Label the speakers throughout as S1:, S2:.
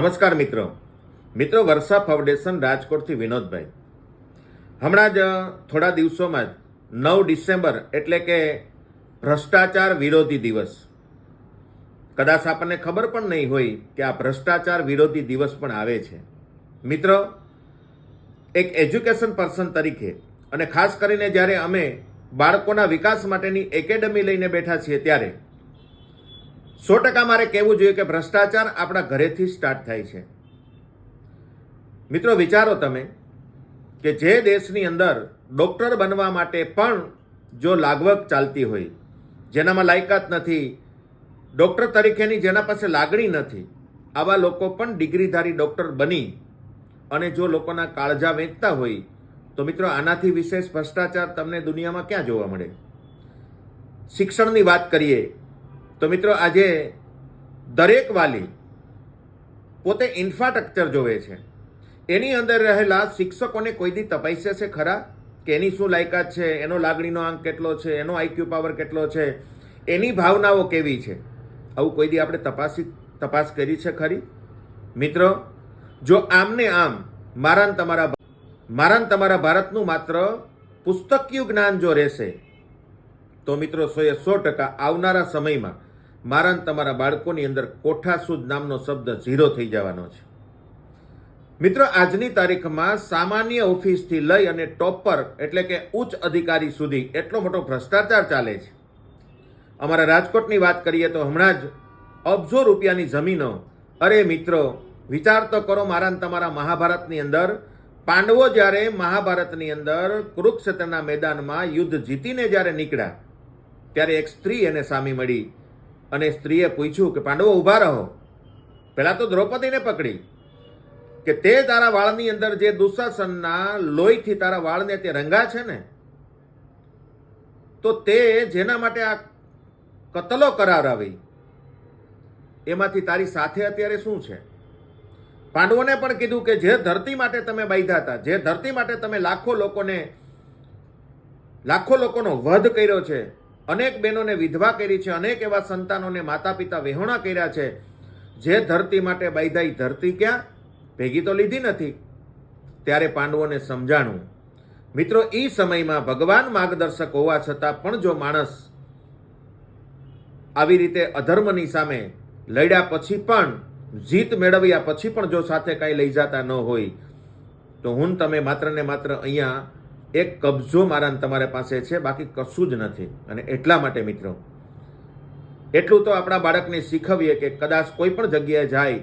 S1: નમસ્કાર મિત્રો. મિત્રો, વર્ષા ફાઉન્ડેશન રાજકોટથી વિનોદભાઈ. હમણાં જ થોડા દિવસોમાં જ, નવ ડિસેમ્બર એટલે કે ભ્રષ્ટાચાર વિરોધી દિવસ. કદાચ આપણને ખબર પણ નહીં હોય કે આ ભ્રષ્ટાચાર વિરોધી દિવસ પણ આવે છે. મિત્રો, એક એજ્યુકેશન પર્સન તરીકે અને ખાસ કરીને જ્યારે અમે બાળકોના વિકાસ માટેની એકેડમી લઈને બેઠા છીએ ત્યારે સો ટકા મારે કહેવું જોઈએ કે ભ્રષ્ટાચાર આપણા ઘરેથી સ્ટાર્ટ થાય છે. મિત્રો, વિચારો તમે કે જે દેશની અંદર ડૉક્ટર બનવા માટે પણ જો લાગવગ ચાલતી હોય, જેનામાં લાયકાત નથી, ડૉક્ટર તરીકેની જેના પાસે લાગણી નથી, આવા લોકો પણ ડિગ્રીધારી ડૉક્ટર બની અને જો લોકોના કાળજા વેચતા હોય, તો મિત્રો, આનાથી વિશેષ ભ્રષ્ટાચાર તમને દુનિયામાં ક્યાં જોવા મળે? શિક્ષણની વાત કરીએ તો મિત્રો આજે દરેક વાલી પોતે ઇન્ફ્રાસ્ટ્રક્ચર જોવે છે. એની અંદર રહેલા શિક્ષકોને કોઈ દી તપાસ્યા છે ખરા? કે એની શું લાયકાત છે? એનો લાગણીનો આંક કેટલો છે? એનો આઈક્યુ પાવર કેટલો છે? એની ભાવનાઓ કેવી છે? આવું કોઈ દી આપણે તપાસી, તપાસ કરી છે ખરી? મિત્રો, જો આમને આમ મારાન તમારા મારા ને તમારા ભારતનું માત્ર પુસ્તકીય જ્ઞાન જો રહેશે, તો મિત્રો સોએ સો ટકા આવનારા સમયમાં મારા તમારા બાળકોની અંદર કોઠાસૂદ નામનો શબ્દ ઝીરો થઈ જવાનો છે. મિત્રો, આજની તારીખમાં સામાન્ય ઓફિસથી લઈ અને ટોપર એટલે કે ઉચ્ચ અધિકારી સુધી એટલો મોટો ભ્રષ્ટાચાર ચાલે છે. અમારા રાજકોટની વાત કરીએ તો હમણાં જ અબજો રૂપિયાની જમીનો. અરે મિત્રો, વિચાર તો કરો મારા તમારા મહાભારતની અંદર. પાંડવો જ્યારે મહાભારતની અંદર કુરુક્ષેત્રના મેદાનમાં યુદ્ધ જીતીને જ્યારે નીકળ્યા, ત્યારે એક સ્ત્રી એને સામી મળી. અને સ્ત્રીએ પૂછ્યું કે, પાંડવો, ઊભા રહો. પહેલાં તો દ્રૌપદીને પકડી કે, તે તારા વાળની અંદર જે દુશાસનના લોહીથી તારા વાળને તે રંગા છે ને, તો તે જેના માટે આ કતલો કરારાવી? એમાંથી તારી સાથે અત્યારે શું છે? પાંડવોને પણ કીધું કે, જે ધરતી માટે તમે બાંધ્યા હતા, જે ધરતી માટે તમે લાખો લોકોને, લાખો લોકોનો વધ કર્યો છે અનેક બહેનોને વિધવા કરી છે, અનેક એવા સંતાનોને માતા પિતા વહેણા કર્યા છે. જે ધરતી માટે એ ધરતી ક્યાં? ભેગી તો લીધી નથી. ત્યારે પાંડવોને સમજાણું. મિત્રો એ સમયમાં ભગવાન માર્ગદર્શક હોવા છતાં પણ જો માણસ આવી રીતે અધર્મની સામે લડ્યા પછી પણ, જીત મેળવ્યા પછી પણ જો સાથે કાંઈ લઈ જતા ન હોય, તો હું તમે માત્ર ને માત્ર અહીંયા એક કબજો મારા તમારા પાસે છે, બાકી કશું જ નથી. અને એટલા માટે મિત્રો, એટલું તો આપણા બાળકને શીખવીએ કે કદાચ કોઈ પણ જગ્યાએ જાય,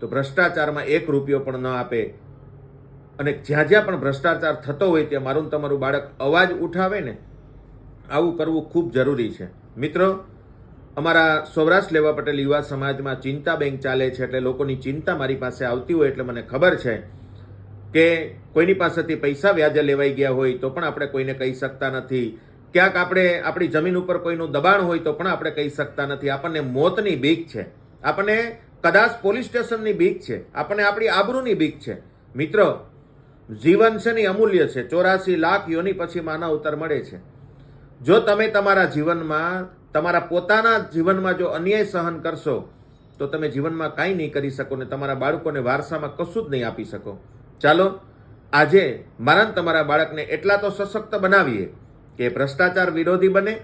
S1: તો ભ્રષ્ટાચારમાં એક રૂપિયો પણ ન આપે. અને જ્યાં જ્યાં પણ ભ્રષ્ટાચાર થતો હોય ત્યાં મારું તમારું બાળક અવાજ ઉઠાવે ને, આવું કરવું ખૂબ જરૂરી છે. મિત્રો, અમારા સૌરાષ્ટ્ર લેવા પટેલ યુવા સમાજમાં ચિંતા બેંક ચાલે છે એટલે લોકોની ચિંતા મારી પાસે આવતી હોય એટલે મને ખબર છે. કે કોઈની પાસેથી પૈસા વ્યાજે લેવાઈ ગયા હોય તો પણ આપણે કોઈને કહી શકતા નથી. ક્યાંક આપણે આપણી જમીન ઉપર કોઈનું દબાણ હોય તો પણ આપણે કહી શકતા નથી. આપણને મોતની બીક છે. આપણને કદાચ પોલીસ સ્ટેશનની બીક છે. આપણને આપણી આબરૂની બીક છે. મિત્રો, જીવન છે ને અમૂલ્ય છે. ચોરાસી લાખ યોની પછી માનવ અવતાર મળે છે. જો તમે તમારા જીવનમાં, તમારા પોતાના જીવનમાં જો અન્યાય સહન કરશો, તો તમે જીવનમાં કાંઈ નહીં કરી શકો ને તમારા બાળકોને વારસામાં કશું જ નહીં આપી શકો. ચાલો, આજે મારા તમારા બાળકને એટલા તો સશક્ત બનાવીએ કે ભ્રષ્ટાચાર વિરોધી બને,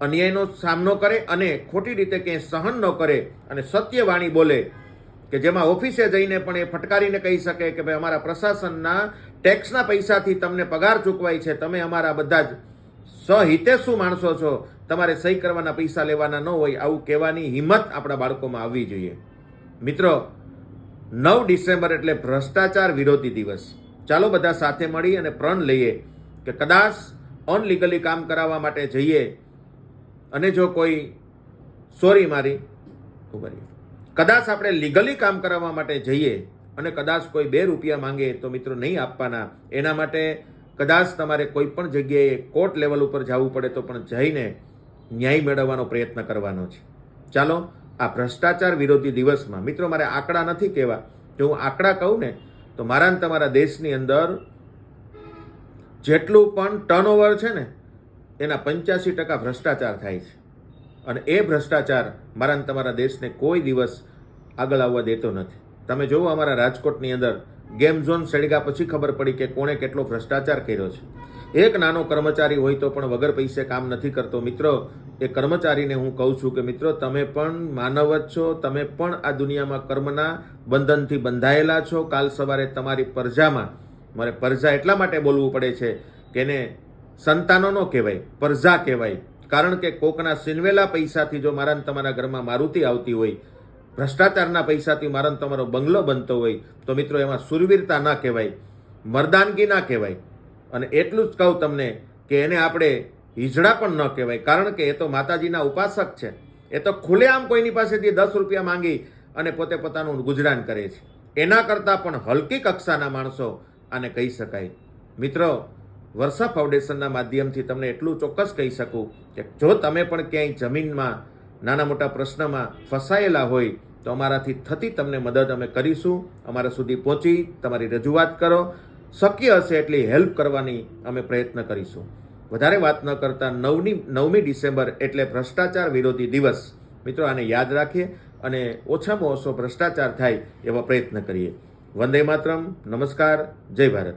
S1: અન્યાયનો સામનો કરે અને ખોટી રીતે ક્યાંય સહન ન કરે અને સત્યવાણી બોલે, કે જેમાં ઓફિસે જઈને પણ એ ફટકારીને કહી શકે કે ભાઈ અમારા પ્રશાસનના ટેક્સના પૈસાથી તમને પગાર ચૂકવાય છે, તમે અમારા બધા જ સહિતેસુ માણસો છો, તમારે સહી કરવાના પૈસા લેવાના ન હોય, આવું કહેવાની હિંમત આપણા બાળકોમાં આવવી જોઈએ. મિત્રો નવ ડિસેમ્બર એટલે ભ્રષ્ટાચાર વિરોધી દિવસ. ચાલો બધા સાથે મળી અને પ્રણ લઈએ કે કદાચ અનલીગલી કામ કરાવવા માટે જઈએ અને જો કોઈ, સોરી મારી રહીએ. કદાચ આપણે લીગલી કામ કરાવવા માટે જઈએ અને કદાચ કોઈ બે રૂપિયા માંગે તો મિત્રો નહીં આપવાના. એના માટે કદાચ તમારે કોઈ પણ જગ્યાએ કોર્ટ લેવલ ઉપર જવું પડે તો પણ જઈને ન્યાય મેળવવાનો પ્રયત્ન કરવાનો છે. ચાલો આ ભ્રષ્ટાચાર વિરોધી દિવસમાં. મિત્રો, મારે આંકડા નથી કહેવા. જો હું આંકડા કહું ને, તો મારા તમારા દેશની અંદર જેટલું પણ ટર્નઓવર છે ને, એના પંચ્યાસી ટકા ભ્રષ્ટાચાર થાય છે. અને એ ભ્રષ્ટાચાર મારા તમારા દેશને કોઈ દિવસ આગળ આવવા દેતો નથી. તમે જુઓ અમારા રાજકોટની અંદર ગેમ ઝોન સળગા પછી ખબર પડી કે કોણે કેટલો ભ્રષ્ટાચાર કર્યો છે. એક નાનો કર્મચારી હોય તો પણ વગર પૈસે કામ નથી કરતો. મિત્રો એ કર્મચારીને હું કહું છું કે મિત્રો, તમે પણ માનવ જ છો, તમે પણ આ દુનિયામાં કર્મના બંધનથી બંધાયેલા છો. કાલ સવારે તમારી પ્રજામાં, મારે પરજા એટલા માટે બોલવું પડે છે કે એને સંતાનો ન કહેવાય, પરજા કહેવાય. કારણ કે કોકના સિનવેલા પૈસાથી જો મારા તમારા ઘરમાં મારુતિ આવતી હોય, ભ્રષ્ટાચારના પૈસાથી મારો તમારો બંગલો બનતો હોય, તો મિત્રો એમાં સુરવીરતા ના કહેવાય, મર્દાનગી ના કહેવાય. અને એટલું જ કહું તમને કે એને આપણે હિજડા પણ ન કહેવાય, કારણ કે એ તો માતાજીના ઉપાસક છે. એ તો ખુલ્લેઆમ કોઈની પાસેથી દસ રૂપિયા માંગી અને પોતે પોતાનું ગુજરાન કરે છે. એના કરતાં પણ હલકી કક્ષાના માણસો આને કહી શકાય. મિત્રો, વર્ષા ફાઉન્ડેશનના માધ્યમથી તમને એટલું ચોક્કસ કહી શકું કે જો તમે પણ ક્યાંય જમીનમાં, નાના મોટા પ્રશ્નમાં ફસાયેલા હોય, તો અમારાથી થતી તમને મદદ અમે કરીશું. અમારા સુધી પહોંચી તમારી રજૂઆત કરો. શક્ય હશે એટલી હેલ્પ કરવાની અમે પ્રયત્ન કરીશું. વધારે વાત ન કરતા નવની નવમી ડિસેમ્બર એટલે ભ્રષ્ટાચાર વિરોધી દિવસ. મિત્રો, આને યાદ રાખીએ અને ઓછામાં ઓછો ભ્રષ્ટાચાર થાય એવા પ્રયત્ન કરીએ. વંદે માતરમ, નમસ્કાર, જય ભારત.